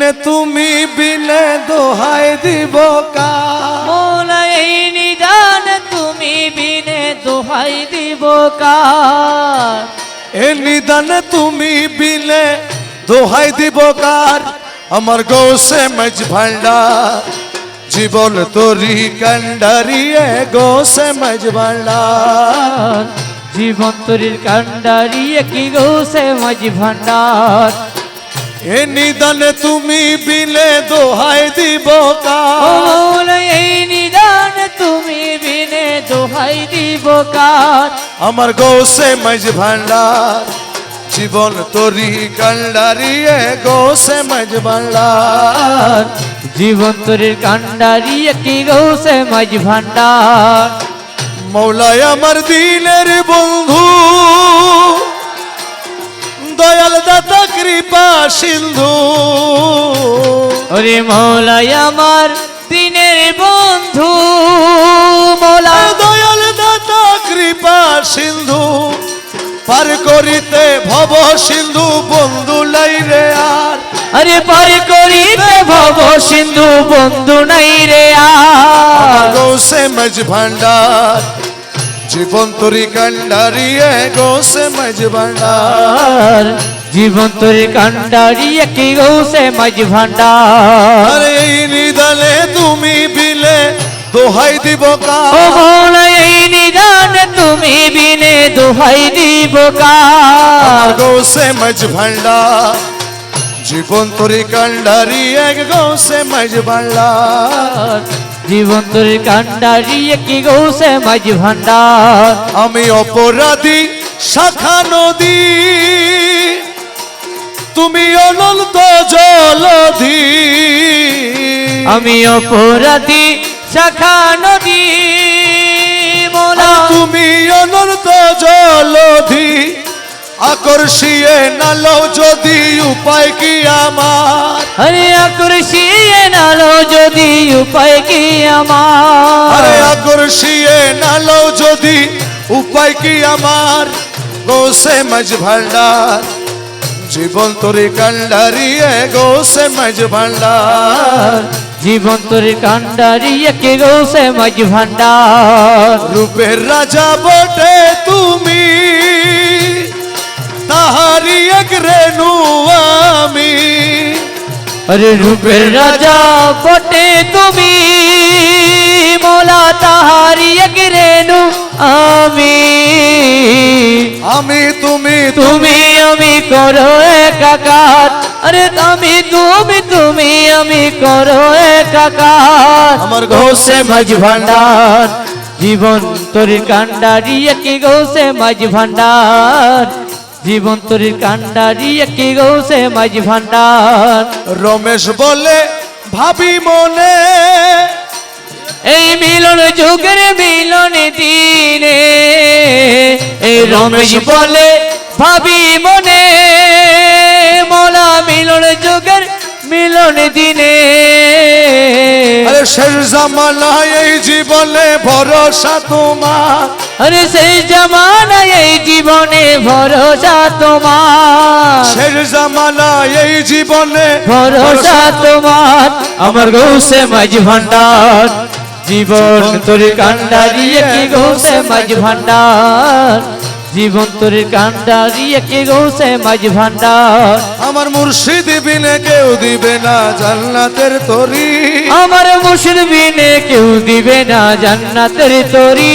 নিদানে তুমি বিনে দোহাই দিব কা এই নিদান তুমি বিনে দোহাই দিব কার? এ নিদানে তুমি বিলে দোহাই দিব কার? আমার গৌসে মজ ভান্ডার জীবন তোরি কান্ডারিয়ে গৌসে মজ ভান্ডার জীবন তরির কান্ডারি কি গৌসে মাঝি ভান্ডার এ নিদানে তুমি বিলে দোহাই দিব কার এই নিদান তুমি বিনে দোহাই দিব কার আমার গৌসে মজ ভান্ডার জীবন তোরি কান্ডারিয়ে গৌসে মজ ভান্ডার। জীবন তরির কান্ডারি কি গৌসে মাঝি ভান্ডার। মৌলায় আমার দিনের বন্ধু দয়াল দাতা কৃপা সিন্ধু ওরে মৌলাই আমার দিনের বন্ধু মৌলা দয়াল দাতা কৃপা সিন্ধু পার করিতে ভব সিন্ধু বন্ধু লাই রে আর। আরে পার করিতে ভব সিন্ধু বন্ধু নাই রে আর। গোসে মজ ভান্ডার জীবন তরি কান্ডারিয়ে গোসে মজ ভান্ডার জীবন তোর কান্ডারি কি গৌসে মাঝ ভান্ডার এই নিদানে তুমি বিলে দোহাই দিব ও কা মৌলা এই নিদান তুমি বিনে দোহাই দিব কার। গৌসে মজ ভান্ডার জীবন তরি কান্ডারি এক গৌসে মজ ভান্ডার জীবন তোর কান্ডারি কি গৌসে মাঝ ভান্ডার আমি অপরাধী শাখা নদী। তুমি অনন্ত জলধি। আমি অপরাধী শাখা নদী তুমি অনন্ত জলধি। আকর্ষিয়ে নালো যদি উপায় কি আমার? আরে আকর্ষিয়ে নালো যদি উপায় কি আমার? আরে আকর্ষিয়ে নালো যদি উপায় কি আমার? গোসে মজ ভান্ডার জীবন তোরে কান্ডারিয়ে গোসে মজ ভান্ডার জীবন তোর কান্ডারি কি গৌসে মাঝ ভান্ডার রূপের রাজা বটে তুমি তাহারি এক রেণু আমি। আরে রূপের রাজা বটে তুমি মোলা তাহারি এক রেণু আমি। আমি তুমি তুমি করো একাকার। আরে আমি তুমি তুমি আমি করো একাকার। আমার ঘোষে মাঝ ভান্ডার। জীবন তোর কান্ডারি কি গৌসে মাঝ ভান্ডার। জীবন তোর কান্ডারি কি গৌসে মাঝ ভান্ডার। রমেশ বলে ভাবি মনে। এই মিলন যুগের মিলন দিনে। এই রমেশ বলে ভাবি মনে মোলা মিলন যুগের মিলন দিনে। আরে শেষ জামানায় এই জীবনে ভরসা তোমার। আরে সেই জামানায় এই জীবনে ভরসা তোমার। শেষ জামানায় এই জীবনে ভরসা তোমার। আমার গৌসে মাঝ ভান্ডার জীবন তোর কান্ডারিয়ে কি গৌসে মাঝ ভান্ডার জীবন তোর কান্ডারিয়ে কি গৌসে মাঝ ভান্ডার। আমার মুর্শিদ বিনে কেউ দিবে না জান্নাতের তরি। আমার মুর্শিদ বিনে কেউ দিবে না জান্নাতের তরি।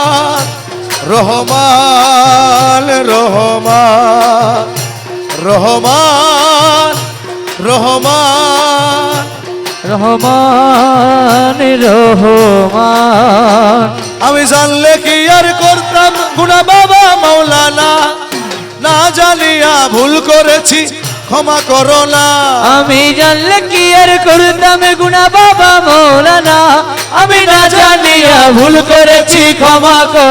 রহমান রহমান রহমান রহমান। রহমান রহমান। আমি জানলে কি আর করতাম? গুনা বাবা মৌলানা না জানিয়া ভুল করেছি ক্ষমা করো না। আমি জানলে কি আর করতাম? গুণা বাবা মৌলানা আমি না জানিয়া ভুল করেছি ক্ষমা কর